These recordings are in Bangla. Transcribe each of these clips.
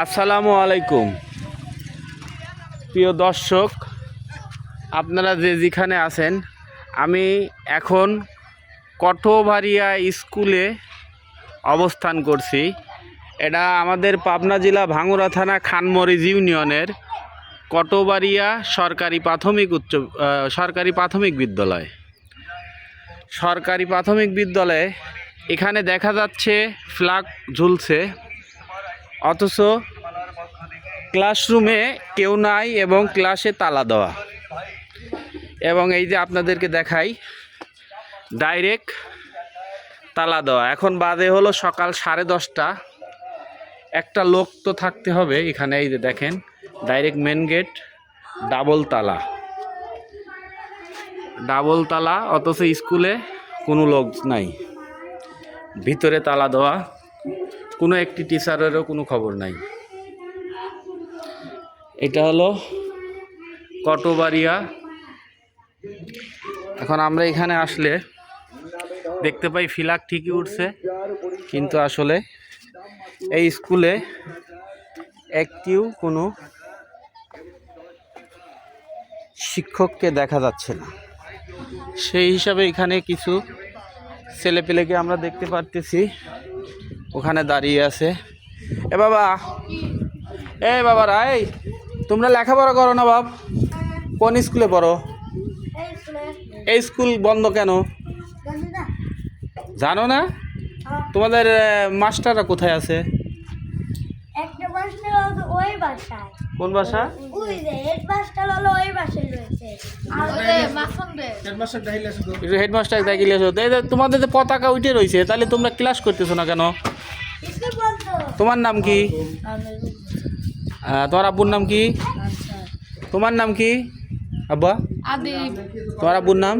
আসসালামু আলাইকুম। প্রিয় দর্শক, আপনারা যে যেখানে আছেন, আমি এখন কঠোভারিয়া স্কুলে অবস্থান করছি। এটা আমাদের পাবনা জেলা ভাঙুরা থানা খানমরিজ ইউনিয়নের কটোবাড়িয়া সরকারি প্রাথমিক উচ্চ সরকারি প্রাথমিক বিদ্যালয়। সরকারি প্রাথমিক বিদ্যালয়ে এখানে দেখা যাচ্ছে ফ্ল্যাগ ঝুলছে। অথচ ক্লাসরুমে কেউ নাই এবং ক্লাসে তালা দেওয়া। এবং এই যে আপনাদেরকে দেখাই, ডাইরেক্ট তালা দেওয়া। এখন বাদে হলো সকাল সাড়ে দশটা। একটা লোক তো থাকতে হবে এখানে, এই যে দেখেন, ডাইরেক্ট মেন গেট, ডাবল তালা। ডাবল তালা, অথচ স্কুলে কোনো লোক নাই। ভিতরে তালা দেওয়া। কোনো একটি টিচারেরও কোনো খবর নাই। এটা হলো কটোবাড়িয়া। এখন আমরা এখানে আসলে দেখতে পাই ফিলাক ঠিকই উঠছে, কিন্তু আসলে এই স্কুলে একটিও কোনো শিক্ষককে দেখা যাচ্ছে না। সেই হিসাবে এখানে কিছু ছেলেপেলেকে আমরা দেখতে পারতেছি। ওখানে দাঁড়িয়ে আছে। এ বাবা এ বাবা রাই তোমরা লেখাপড়া করো না বাপ? কোন স্কুলে পড়ো? এই স্কুল বন্ধ কেন? জানো না? তোমাদের মাস্টাররা কোথায় আছে? একটা ওই বাসায়। কোন বাসা? ওই যে হেড হলো ওই বাসায় রয়েছে। হেডমাস্টার দেখিলে তোমাদের পতাকা উঠে রয়েছে তাহলে তোমরা ক্লাস করতেছো না কেন? তোমার নাম কি? তোমার আব্বুর নাম কি? তোমার নাম কি? আব্বা? তোমার আব্বুর নাম?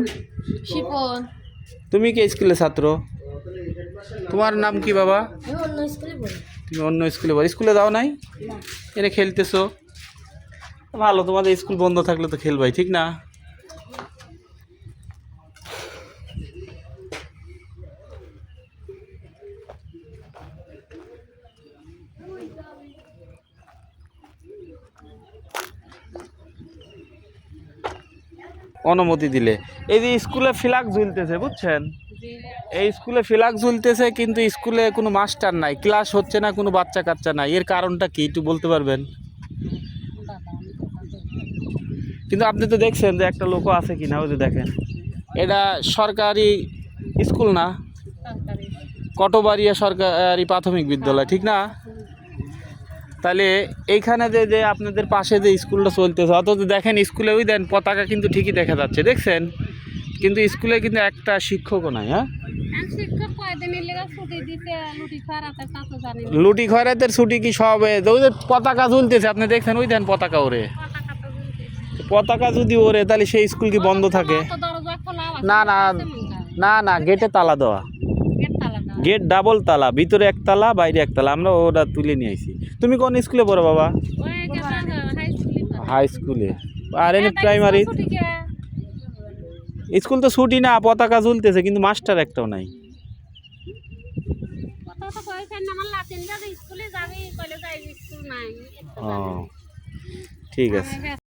তুমি কি স্কুলের ছাত্র? তোমার নাম কি বাবা? আমি অন্য স্কুলে পড়ি। তুমি অন্য স্কুলে পড়ো। স্কুলে যাও নাই? না। এনে খেলতেছো? ভালো, তোমাদের স্কুল বন্ধ থাকলে তো খেলবাই, ঠিক না? অনুমতি দিলে। এই যে স্কুলে ফ্ল্যাগ ঝুলতেছে, বুঝছেন? এই স্কুলে ফ্ল্যাগ ঝুলতেছে, কিন্তু স্কুলে কোনো মাস্টার নাই, ক্লাস হচ্ছে না, কোনো বাচ্চা কাচ্চা নাই। এর কারণটা কি, একটু বলতে পারবেন? কিন্তু আপনি তো দেখছেন যে একটা লোকও আছে কিনা ওই যে দেখেন। এটা সরকারি স্কুল না? কটবাড়িয়া সরকারি প্রাথমিক বিদ্যালয় ঠিক না? তাহলে এইখানে যে যে আপনাদের পাশে যে স্কুলটা চলতেছে অথচ দেখেন স্কুলে ওই দেন পতাকা কিন্তু ঠিকই দেখা যাচ্ছে দেখছেন? কিন্তু স্কুলে কিন্তু একটা শিক্ষকও নাই হ্যাঁ? লুটি না। খয়রাতের ছুটি কি সব এ, ওই যে পতাকা ঝুলতেছে আপনি দেখছেন ওই দেন পতাকা ওরে। পতাকা যদি ওরে তাহলে সেই স্কুল কি বন্ধ থাকে? না না না না গেটে তালা দেওয়া। গেট তালা দেওয়া। গেট ডাবল তালা ভিতরে এক তালা বাইরে এক তালা আমরা ওটা তুলে নিয়ে আসি তুমি কোন স্কুলে পড়ো বাবা? হাই স্কুলে স্কুলে আর এনে প্রাইমারি স্কুল তো ছুটি না পতাকা ঝুলতেছে কিন্তু মাস্টার একটাও নাই। কথা তো কইছেন না, আমার লাতিন যাবে স্কুলে যাবি কইলে যাই স্কুল নাই ও ঠিক আছে। আমি